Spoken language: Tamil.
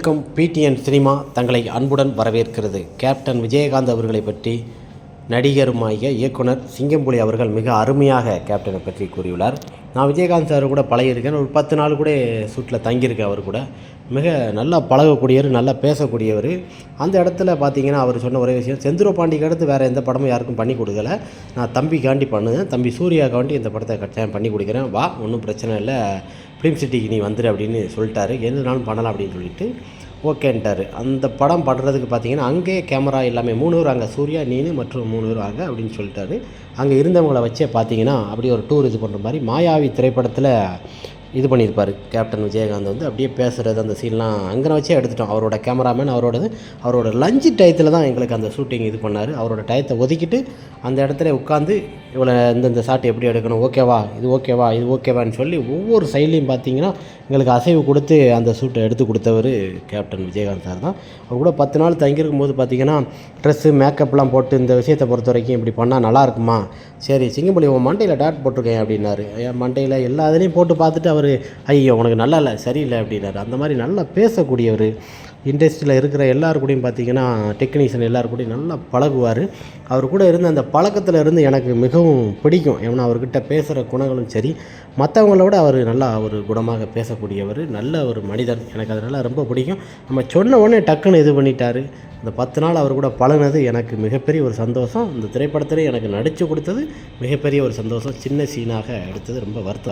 வணக்கம். பிடிஎன் சினிமா தங்களை அன்புடன் வரவேற்கிறது. கேப்டன் விஜயகாந்த் அவர்களை பற்றி நடிகருமாகிய இயக்குனர் சிங்கம்புலி அவர்கள் மிக அருமையாக கேப்டனை பற்றி கூறியுள்ளார். நான் விஜயகாந்த் சார் கூட பழகியிருக்கேன். ஒரு பத்து நாள் கூட சூட்டில் தங்கியிருக்கேன் அவர் கூட. மிக நல்லா பழகக்கூடியவர் நல்லா பேசக்கூடியவர். அந்த இடத்துல பார்த்தீங்கன்னா அவர் சொன்ன ஒரே விஷயம் செந்தூர பாண்டிக்கு அடுத்து வேறு எந்த படமும் யாருக்கும் பண்ணி கொடுக்கல. நான் தம்பிக்காண்டி பண்ணுவேன். தம்பி சூர்யாக்காண்டி இந்த படத்தை கட்டாயம் பண்ணி கொடுக்குறேன். வா ஒன்றும் பிரச்சனை இல்லை. ஃபிலிம் சிட்டிக்கு நீ வந்துடு அப்படின்னு சொல்லிட்டாரு. எதுனாலும் பண்ணலாம் அப்படின்னு சொல்லிட்டு ஓகேன்ட்டார் அந்த படம் படுறதுக்கு பார்த்தீங்கன்னா அங்கேயே கேமரா எல்லாமே மூணு பேர் அங்கே சூர்யா நீனு மற்றும் மூணு பேர் வாங்க அப்படின்னு சொல்லிட்டாரு. அங்கே இருந்தவங்களை வச்சே பார்த்தீங்கன்னா அப்படியே ஒரு டூர் இது பண்ணுற மாதிரி மாயாவி திரைப்படத்தில் இது பண்ணியிருப்பார். கேப்டன் விஜயகாந்த் வந்து அப்படியே பேசுகிறது அந்த சீன்லாம் அங்கே வச்சே எடுத்துட்டோம். அவரோட கேமராமேன் அவரோடது அவரோட லஞ்சு டயத்தில் தான் எங்களுக்கு அந்த ஷூட்டிங் இது பண்ணார். அவரோட டயத்தை ஒதுக்கிட்டு அந்த இடத்துல உட்காந்து இவ்வளோ இந்தந்த ஷாட் எப்படி எடுக்கணும் ஓகேவா இது ஓகேவா இது ஓகேவான்னு சொல்லி ஒவ்வொரு சைட்லேயும் பார்த்தீங்கன்னா எங்களுக்கு அசைவு கொடுத்து அந்த ஷூட்டை எடுத்து கொடுத்தவர் கேப்டன் விஜயகாந்த் சார் தான். அவர் கூட பத்து நாள் தங்கியிருக்கும் போது பார்த்தீங்கன்னா ட்ரெஸ்ஸு மேக்கப்லாம் போட்டு இந்த விஷயத்தை பொறுத்த வரைக்கும் இப்படி பண்ணால் நல்லா இருக்குமா? சரி சிங்கம்பள்ளி உன் மண்டையில் டாட் போட்டிருக்கேன் அப்படின்னாரு. என் மண்டையில் எல்லா இதுலேயும் போட்டு பார்த்துட்டு அவர் ஐயோ உனக்கு நல்லா இல்லை சரியில்லை அப்படின்னாரு. அந்த மாதிரி நல்லா பேசக்கூடியவர் இண்டஸ்ட்ரியில் இருக்கிற எல்லாரு பார்த்தீங்கன்னா டெக்னீஷியன் எல்லாருக்கூடையும் நல்லா பழகுவார். அவர் கூட இருந்த அந்த பழக்கத்தில் இருந்து எனக்கு மிகவும் பிடிக்கும். ஏன்னா அவர்கிட்ட பேசுகிற குணங்களும் சரி மற்றவங்கள விட அவர் நல்லா ஒரு குணமாக பேசக்கூடியவர் நல்ல ஒரு மனிதன் எனக்கு அதனால் ரொம்ப பிடிக்கும். நம்ம சொன்ன உடனே டக்குன்னு இது பண்ணிட்டார். இந்த பத்து நாள் அவர் கூட பழகுனது எனக்கு மிகப்பெரிய ஒரு சந்தோஷம். இந்த திரைப்படத்திலே எனக்கு நடித்து கொடுத்தது மிகப்பெரிய ஒரு சந்தோஷம். சின்ன சீனாக எடுத்தது ரொம்ப வருத்தம்.